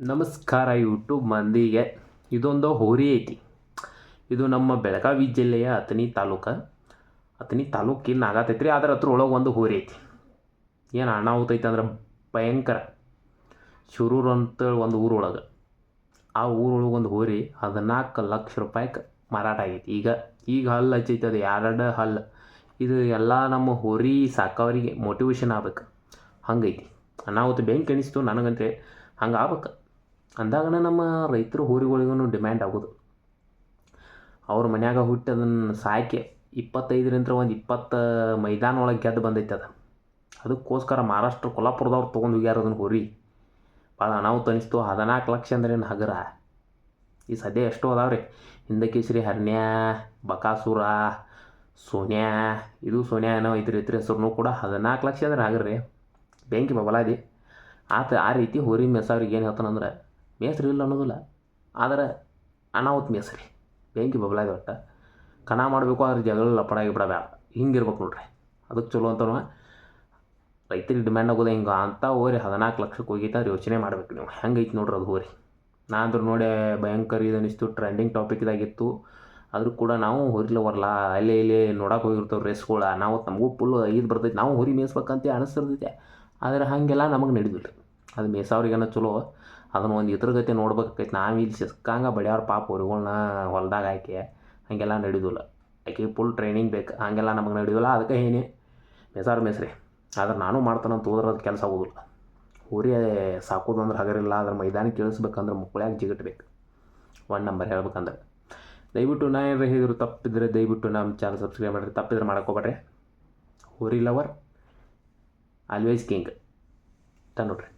ನಮಸ್ಕಾರ ಯೂಟ್ಯೂಬ್ ಮಂದಿಗೆ. ಇದೊಂದು ಹೋರಿ ಐತಿ ಇದು ನಮ್ಮ ಬೆಳಗಾವಿ ಜಿಲ್ಲೆಯ ಅಥಣಿ ತಾಲೂಕು. ಅಥಣಿ ತಾಲೂಕಿನ ಆಗತೈತಿ ರೀ ಅದ್ರ ಹತ್ರ ಒಳಗೆ ಒಂದು ಹೋರಿ ಐತಿ ಏನು ಅನಾಹುತ ಐತೆ ಅಂದ್ರೆ ಭಯಂಕರ. ಶಿರೂರು ಅಂತೇಳಿ ಒಂದು ಊರೊಳಗೆ. ಆ ಊರೊಳಗೆ ಒಂದು ಹೋರಿ ಹದಿನಾಲ್ಕು ಲಕ್ಷ ರೂಪಾಯಿಗೆ ಮಾರಾಟ ಆಗೈತಿ. ಈಗ ಈಗ ಹಲ್ಲು ಹಚ್ಚೈತೆ ಅದು ಎರಡು ಹಲ್ಲು. ಇದು ಎಲ್ಲ ನಮ್ಮ ಹೋರಿ ಸಾಕವರಿಗೆ ಮೋಟಿವೇಶನ್ ಆಗ್ಬೇಕು. ಹಂಗೈತಿ. ಅನಾಹುತ ಬೆಂಕಿ ಅನಿಸ್ತು ನನಗಂತೆ ಹಂಗೆ ಆಗ್ಬೇಕು. ಅಂದಾಗನ ನಮ್ಮ ರೈತರು ಹೋರಿಗಳಿಗೂ ಡಿಮ್ಯಾಂಡ್ ಆಗೋದು. ಅವ್ರ ಮನ್ಯಾಗ ಹುಟ್ಟಿ ಅದನ್ನು ಸಾಕಿ ಇಪ್ಪತ್ತೈದರಿಂದ ಒಂದು ಇಪ್ಪತ್ತು ಮೈದಾನ ಒಳಗೆ ಗೆದ್ದು ಬಂದೈತೆ ಅದು. ಅದಕ್ಕೋಸ್ಕರ ಮಹಾರಾಷ್ಟ್ರ ಕೊಲ್ಲಾಪುರದವ್ರು ತೊಗೊಂಡು ಹೋಗ್ಯಾರ ಅದನ್ನು ಹೋರಿ. ಭಾಳ ಅನಾಹುತ ಅನಿಸ್ತು. ಹದಿನಾಲ್ಕು ಲಕ್ಷ ಅಂದ್ರೆ ಏನು ಹಗರ? ಈ ಸದ್ಯ ಎಷ್ಟೋ ಅದಾವೆ ರೀ ಹಿಂದಕೇಶ್ರಿ ಹರ್ಣ್ಯ, ಬಕಾಸುರ, ಸೋನ್ಯಾ, ಇದು ಸೋನ್ಯಾ ಏನೋ ಇದ್ರ ಐತ್ರಿ ಹೆಸರು ಕೂಡ ಹದಿನಾಲ್ಕು ಲಕ್ಷ ಅಂದ್ರೆ ಹಗರ್ರಿ. ಬೆಂಕಿ ಬಬಲಾದಿ. ಆತ ಆ ರೀತಿ ಹೋರಿ ಮೇಸವ್ರಿಗೆ ಏನು ಹೇಳ್ತಾನಂದ್ರೆ ಮೇಸ್ರಿ ಇಲ್ಲ ಅನ್ನೋದಿಲ್ಲ. ಆದರೆ ಅನಾಹುತ್ ಮೇಸ್ರಿ ಬೆಂಕಿ ಬಬಲಾದಿ ಒಟ್ಟು. ಕಣ ಮಾಡಬೇಕು ಆದ್ರೆ ಜಗಳ ಲಪಡಾಗಿ ಬಿಡಬೇಡ ಹಿಂಗಿರ್ಬೇಕು ನೋಡ್ರಿ. ಅದಕ್ಕೆ ಚಲೋ ಅಂತ ರೈತರಿಗೆ ಡಿಮ್ಯಾಂಡ್ ಆಗೋದು ಹಿಂಗೆ ಅಂತ ಹೋರಿ. ಹದಿನಾಲ್ಕು ಲಕ್ಷಕ್ಕೆ ಹೋಗಿತ್ತು ಅದ್ರ ಯೋಚನೆ ಮಾಡ್ಬೇಕು ನೀವು. ಹೆಂಗೈತೆ ನೋಡ್ರಿ ಅದು ಹೋರಿ. ನಾನು ಅಂದ್ರೆ ನೋಡಿ ಭಯಂಕರ ಇದು ಅನಿಸ್ತು ಟ್ರೆಂಡಿಂಗ್ ಟಾಪಿಕ್ದಾಗಿತ್ತು ಆದರೂ ಕೂಡ ನಾವು ಹೊರಿಲ್ಲ ಬರಲ್ಲ ಅಲ್ಲಿ ಇಲ್ಲಿ ನೋಡಕ್ಕೆ ಹೋಗಿರ್ತೇವೆ ರೇಸ್ಗಳು ನಾವು ನಮಗೂ ಫುಲ್ ಇದು ಬರ್ತೈತೆ. ನಾವು ಹೊರಿ ಮೇಯಿಸ್ಬೇಕಂತ ಅನಿಸ್ತಿರ್ತೈತೆ ಆದರೆ ಹಾಗೆಲ್ಲ ನಮಗೆ ನಡೆದಿಲ್ಲ ರೀ ಅದು ಮೇಯ್ಸೋರಿಗೇನೋ ಚಲೋ. ಅದನ್ನು ಒಂದು ಇದ್ರ ಗತಿ ನೋಡ್ಬೇಕಾಕೈತಿ. ನಾವು ಇಲ್ಲಿ ಸಿಕ್ಕಂಗ ಬಡಿಯವ್ರ ಪಾಪ ಹೊರಗಳನ್ನ ಹೊಲ್ದಾಗ ಹಾಕಿ ಹಾಗೆಲ್ಲ ನಡೆಯೋದಿಲ್ಲ. ಆಕೆ ಫುಲ್ ಟ್ರೈನಿಂಗ್ ಬೇಕು. ಹಾಗೆಲ್ಲ ನಮಗೆ ನಡೆಯೋಲ್ಲ ಅದಕ್ಕೆ ಏನೇ ಮೇಸಾರು ಮೇಸ್ರಿ ಆದ್ರೆ ನಾನು ಮಾಡ್ತಾನಂತ ಹೋದ್ರೆ ಅದು ಕೆಲಸ ಆಗೋದಿಲ್ಲ. ಊರಿ ಸಾಕೋದು ಅಂದ್ರೆ ಹಗರಿಲ್ಲ. ಅದ್ರ ಮೈದಾನಕ್ಕೆ ಇಳಿಸ್ಬೇಕಂದ್ರೆ ಮುಕ್ಕಳ್ಯಾಗ ಜಿಗಟ್ಬೇಕು ಒನ್ ನಂಬರ್ ಹೇಳ್ಬೇಕಂದ್ರೆ. ದಯವಿಟ್ಟು ನಾ ಏನಾರ ಹೇಳಿದ್ರು ತಪ್ಪಿದ್ರೆ ದಯವಿಟ್ಟು ನಮ್ಮ ಚಾನಲ್ ಸಬ್ಸ್ಕ್ರೈಬ್ ಮಾಡಿರಿ. ತಪ್ಪಿದ್ರೆ ಮಾಡಕ್ಕೆ ಊರಿ ಲವರ್ ಆಲ್ವೇಸ್ ಕಿಂಗ್ ನೋಡ್ರಿ